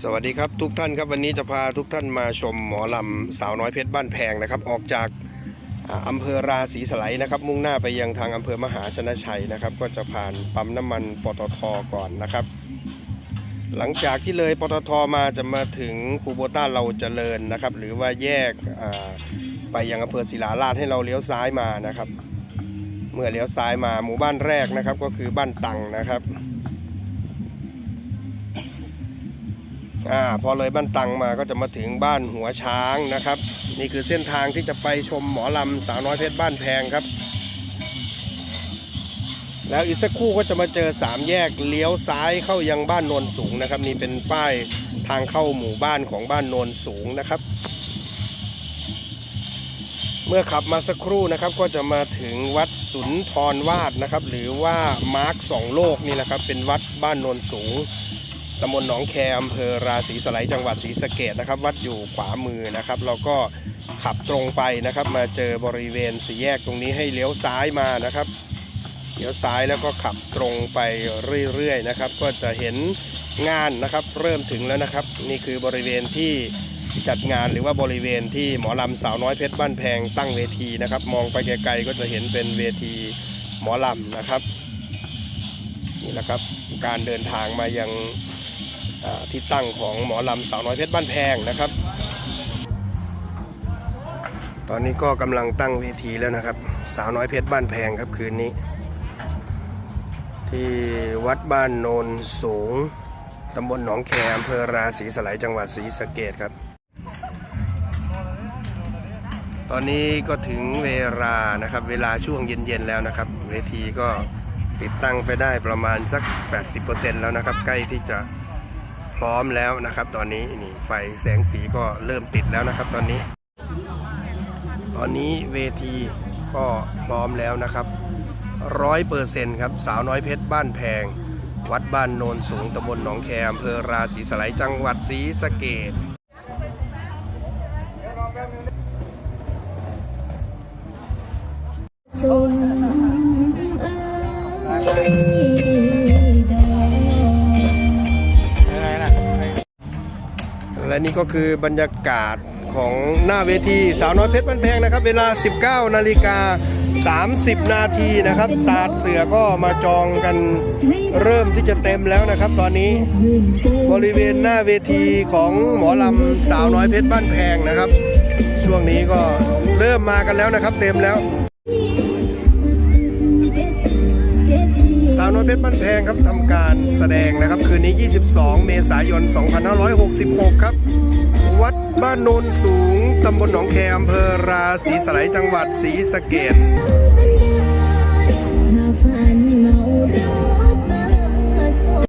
สวัสดีครับทุกท่านครับวันนี้จะพาทุกท่านมาชมหมอลำสาวน้อยเพชรบ้านแพงนะครับ ออกจากอ่าอำเภอราศีสไลนะครับ มุ่งหน้าไปยังทางอำเภอมหาชนะชัยนะครับ ก็จะผ่านปั๊มน้ำมันปตทก่อนนะครับ หลังจากที่เลยปตทมาจะมาถึงคูโบต้าเราเจริญนะครับ หรือว่าแยกไปยังอำเภอศิลาราชให้เราเลี้ยวซ้ายมานะครับ เมื่อเลี้ยวซ้ายมาหมู่บ้านแรกนะครับ ก็คือบ้านตังนะครับ อ่าพอเลยบ้านตังมาก็จะมาถึงบ้านหัวช้างนะครับ นี่คือเส้นทางที่จะไปชมหมอลำสาวน้อยเพชรบ้านแพงครับ แล้วอีกสักครู่ก็จะมาเจอสามแยกเลี้ยวซ้ายเข้ายังบ้านโนนสูงนะครับ นี่เป็นป้ายทางเข้าหมู่บ้านของบ้านโนนสูงนะครับ เมื่อขับมาสักครู่นะครับก็จะมาถึงวัดสุนทรวาดนะครับ หรือว่ามาร์คสองโลกนี่แหละครับเป็นวัดบ้านโนนสูง ตำบลหนองแคอำเภอราศีสไลจังหวัดศรีสะเกดนะครับ วัดอยู่ขวามือนะครับ เราก็ขับตรงไปนะครับ มาเจอบริเวณสี่แยกตรงนี้ให้เลี้ยวซ้ายมานะครับเลี้ยวซ้ายแล้วก็ขับตรงไปเรื่อยๆนะครับ ก็จะเห็นงานนะครับเริ่มถึงแล้วนะครับ นี่คือบริเวณที่จัดงานหรือว่าบริเวณที่หมอลำสาวน้อยเพชรบ้านแพงตั้งเวทีนะครับ มองไปไกลๆก็จะเห็นเป็นเวทีหมอลำนะครับนี่แหละครับ การเดินทางมายังอ่า ที่ตั้งของหมอลำสาวน้อยเพชรบ้านแพงนะครับ ตอนนี้ก็กำลังตั้งเวทีแล้วนะครับ สาวน้อยเพชรบ้านแพงครับคืนนี้ ที่วัดบ้านโนนสูงตำบลหนองแคอำเภอราศีสไลยจังหวัดศรีสะเกดครับ ตอนนี้ก็ถึงเวลานะครับ เวลาช่วงเย็นๆแล้วนะครับ เวทีก็ติดตั้งไปได้ประมาณสัก 80%แล้วนะครับ ใกล้ที่จะ ร้อมแล้วนะครับ ตอนนี้นี่ไฟแสงสีก็เริ่มติดแล้วนะครับ ตอนนี้ ตอนนี้เวทีก็พร้อมแล้วนะครับร้อยเปอร์เซ็นต์ครับสาวน้อยเพชรบ้านแพง วัดบ้านโนนสูงตำบลหนองแคอำเภอราศีสไลจังหวัดศรีสะเกดสุนเอ้ย และนี่ก็คือบรรยากาศของหน้าเวทีสาวน้อยเพชรบ้านแพงนะครับ เวลา 19นาฬิกา 30 นาทีนะครับศาสตร์เสือก็มาจองกันเริ่มที่จะเต็มแล้วนะครับ ตอนนี้บริเวณหน้าเวทีของหมอลำสาวน้อยเพชรบ้านแพงนะครับ ช่วงนี้ก็เริ่มมากันแล้วนะครับ เต็มแล้ว อยเพชรบ้านแพงครับทำการแสดงนะครับ คืนนี้ 22 เมษายน 2566 ครับ วัดบ้านโนนสูงตำบลหนองแคอำเภอราศีสไลจังหวัดศรีสะเกด